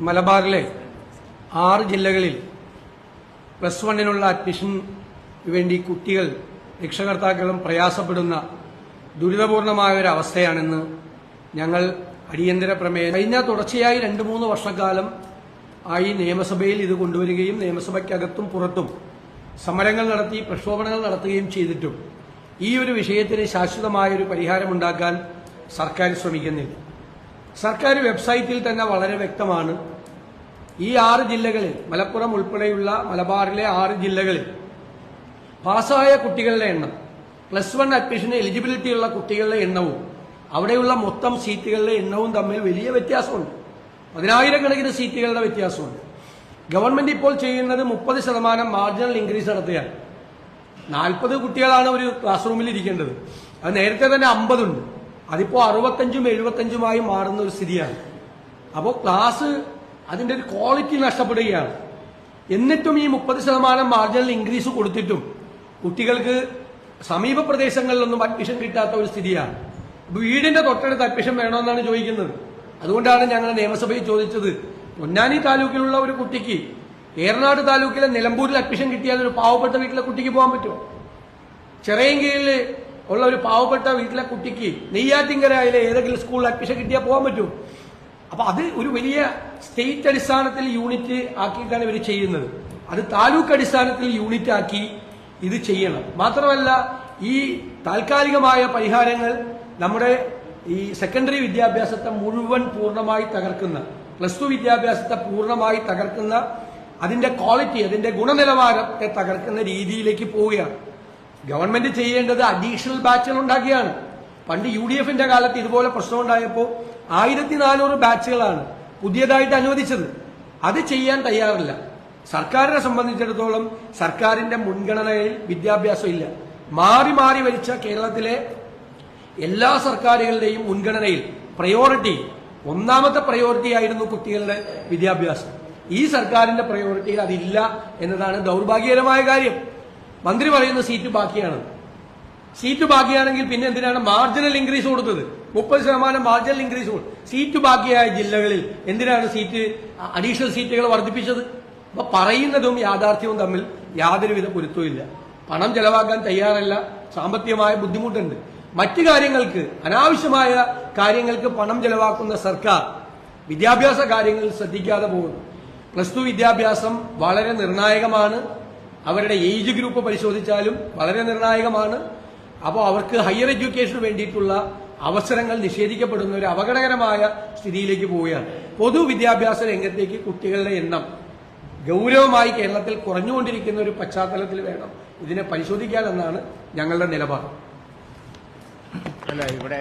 മലബാറിലെ ആറ് ജില്ലകളിൽ പ്ലസ് വണ്ണിനുള്ള അഡ്മിഷൻ വേണ്ടി കുട്ടികൾ രക്ഷകർത്താക്കളും പ്രയാസപ്പെടുന്ന ദുരിതപൂർണമായ ഒരു അവസ്ഥയാണെന്ന് ഞങ്ങൾ അടിയന്തര പ്രമേയം കഴിഞ്ഞ തുടർച്ചയായി രണ്ട് മൂന്ന് വർഷക്കാലം ആയി നിയമസഭയിൽ ഇത് കൊണ്ടുവരികയും നിയമസഭയ്ക്കകത്തും പുറത്തും സമരങ്ങൾ നടത്തി പ്രക്ഷോഭണങ്ങൾ നടത്തുകയും ചെയ്തിട്ടും ഈ ഒരു വിഷയത്തിന് ശാശ്വതമായ ഒരു പരിഹാരമുണ്ടാക്കാൻ സർക്കാർ ശ്രമിക്കുന്നില്ല. സർക്കാർ വെബ്സൈറ്റിൽ തന്നെ വളരെ വ്യക്തമാണ്. ഈ ആറ് ജില്ലകളിൽ മലപ്പുറം ഉൾപ്പെടെയുള്ള മലബാറിലെ ആറ് ജില്ലകളിൽ പാസ്സായ കുട്ടികളുടെ എണ്ണം പ്ലസ് വൺ അഡ്മിഷന് എലിജിബിലിറ്റി ഉള്ള കുട്ടികളുടെ എണ്ണവും അവിടെയുള്ള മൊത്തം സീറ്റുകളുടെ എണ്ണവും തമ്മിൽ വലിയ വ്യത്യാസമുണ്ട്. പതിനായിരക്കണക്കിന് സീറ്റുകളുടെ വ്യത്യാസമുണ്ട്. ഗവൺമെന്റ് ഇപ്പോൾ ചെയ്യുന്നത് മുപ്പത് ശതമാനം മാർജിനൽ ഇൻക്രീസ് നടത്തുകയാണ്. നാൽപ്പത് കുട്ടികളാണ് ഒരു ക്ലാസ് റൂമിൽ ഇരിക്കേണ്ടത്. അത് നേരത്തെ തന്നെ അമ്പതുണ്ട്. അതിപ്പോ അറുപത്തഞ്ചും എഴുപത്തഞ്ചുമായി മാറുന്ന ഒരു സ്ഥിതിയാണ്. അപ്പോൾ ക്ലാസ് അതിന്റെ ഒരു ക്വാളിറ്റി നഷ്ടപ്പെടുകയാണ്. എന്നിട്ടും ഈ മുപ്പത് ശതമാനം മാർജിനൽ ഇൻക്രീസ് കൊടുത്തിട്ടും കുട്ടികൾക്ക് സമീപ പ്രദേശങ്ങളിലൊന്നും അഡ്മിഷൻ കിട്ടാത്ത ഒരു സ്ഥിതിയാണ്. വീടിന്റെ തൊട്ടടുത്ത് അഡ്മിഷൻ വേണമെന്നാണ് ചോദിക്കുന്നത്. അതുകൊണ്ടാണ് ഞങ്ങൾ നിയമസഭയിൽ ചോദിച്ചത്. പൊന്നാനി താലൂക്കിലുള്ള ഒരു കുട്ടിക്ക് ഏറനാട് താലൂക്കിലെ നിലമ്പൂരിൽ അഡ്മിഷൻ കിട്ടിയാൽ ഒരു പാവപ്പെട്ട വീട്ടിലെ കുട്ടിക്ക് പോകാൻ പറ്റുമോ? ചെറിയൻകീഴിൽ ഉള്ള ഒരു പാവപ്പെട്ട വീട്ടിലെ കുട്ടിക്ക് നെയ്യാറ്റിങ്കരയിലെ ഏതെങ്കിലും സ്കൂളിൽ അഡ്മിഷൻ കിട്ടിയാൽ പോകാൻ പറ്റും. അപ്പൊ അത് ഒരു വലിയ സ്റ്റേറ്റ് അടിസ്ഥാനത്തിൽ യൂണിറ്റ് ആക്കിയിട്ടാണ് ഇവർ ചെയ്യുന്നത്. അത് താലൂക്ക് അടിസ്ഥാനത്തിൽ യൂണിറ്റ് ആക്കി ഇത് ചെയ്യണം. മാത്രമല്ല ഈ താൽക്കാലികമായ പരിഹാരങ്ങൾ നമ്മുടെ ഈ സെക്കൻഡറി വിദ്യാഭ്യാസത്തെ മുഴുവൻ പൂർണമായി തകർക്കുന്ന പ്ലസ് ടു വിദ്യാഭ്യാസത്തെ പൂർണമായി തകർക്കുന്ന അതിന്റെ ക്വാളിറ്റി അതിന്റെ ഗുണനിലവാരത്തെ തകർക്കുന്ന രീതിയിലേക്ക് പോവുകയാണ്. ഗവൺമെന്റ് ചെയ്യേണ്ടത് അഡീഷണൽ ബാച്ചുകൾ ഉണ്ടാക്കിയാണ് പണ്ട് യു ഡി എഫിന്റെ കാലത്ത് ഇതുപോലെ പ്രശ്നം ഉണ്ടായപ്പോൾ ആയിരത്തി നാനൂറ് ബാച്ചുകളാണ് പുതിയതായിട്ട് അനുവദിച്ചത്. അത് ചെയ്യാൻ തയ്യാറില്ല. സർക്കാരിനെ സംബന്ധിച്ചിടത്തോളം സർക്കാരിന്റെ മുൻഗണനയിൽ വിദ്യാഭ്യാസം ഇല്ല. മാറി മാറി വരിച്ച കേരളത്തിലെ എല്ലാ സർക്കാരുകളുടെയും മുൻഗണനയിൽ പ്രയോറിറ്റി ഒന്നാമത്തെ പ്രയോറിറ്റി ആയിരുന്നു കുട്ടികളുടെ വിദ്യാഭ്യാസം. ഈ സർക്കാരിന്റെ പ്രയോറിറ്റിയിൽ അതില്ല എന്നതാണ് ദൗർഭാഗ്യകരമായ കാര്യം. മന്ത്രി പറയുന്ന സീറ്റ് ബാക്കിയാണ്. സീറ്റ് ബാക്കിയാണെങ്കിൽ പിന്നെ എന്തിനാണ് മാർജിനൽ ഇൻക്രീസ് കൊടുത്തത്? മുപ്പത് ശതമാനം മാർജിനൽ ഇൻക്രീസ് സീറ്റ് ബാക്കിയായ ജില്ലകളിൽ എന്തിനാണ് സീറ്റ് അഡീഷണൽ സീറ്റുകൾ വർദ്ധിപ്പിച്ചത്? അപ്പൊ പറയുന്നതും യാഥാർത്ഥ്യവും തമ്മിൽ യാതൊരുവിധ പൊരുത്തവും പണം ചെലവാക്കാൻ തയ്യാറല്ല സാമ്പത്തികമായ ബുദ്ധിമുട്ടുണ്ട്. മറ്റു കാര്യങ്ങൾക്ക് അനാവശ്യമായ കാര്യങ്ങൾക്ക് പണം ചെലവാക്കുന്ന സർക്കാർ വിദ്യാഭ്യാസ കാര്യങ്ങളിൽ ശ്രദ്ധിക്കാതെ പോകുന്നു. പ്ലസ് ടു വിദ്യാഭ്യാസം വളരെ നിർണായകമാണ്. അവരുടെ ഏജ് ഗ്രൂപ്പ് പരിശോധിച്ചാലും വളരെ നിർണായകമാണ്. അപ്പോൾ അവർക്ക് ഹയർ എഡ്യൂക്കേഷന് വേണ്ടിയിട്ടുള്ള അവസരങ്ങൾ നിഷേധിക്കപ്പെടുന്ന ഒരു അപകടകരമായ സ്ഥിതിയിലേക്ക് പോവുകയാണ്. പൊതുവിദ്യാഭ്യാസ രംഗത്തേക്ക് കുട്ടികളുടെ എണ്ണം ഗൗരവമായി കേരളത്തിൽ കുറഞ്ഞുകൊണ്ടിരിക്കുന്ന ഒരു പശ്ചാത്തലത്തിൽ വേണം ഇതിനെ പരിശോധിക്കാനെന്നാണ് ഞങ്ങളുടെ നിലപാട്. അല്ല ഇവിടെ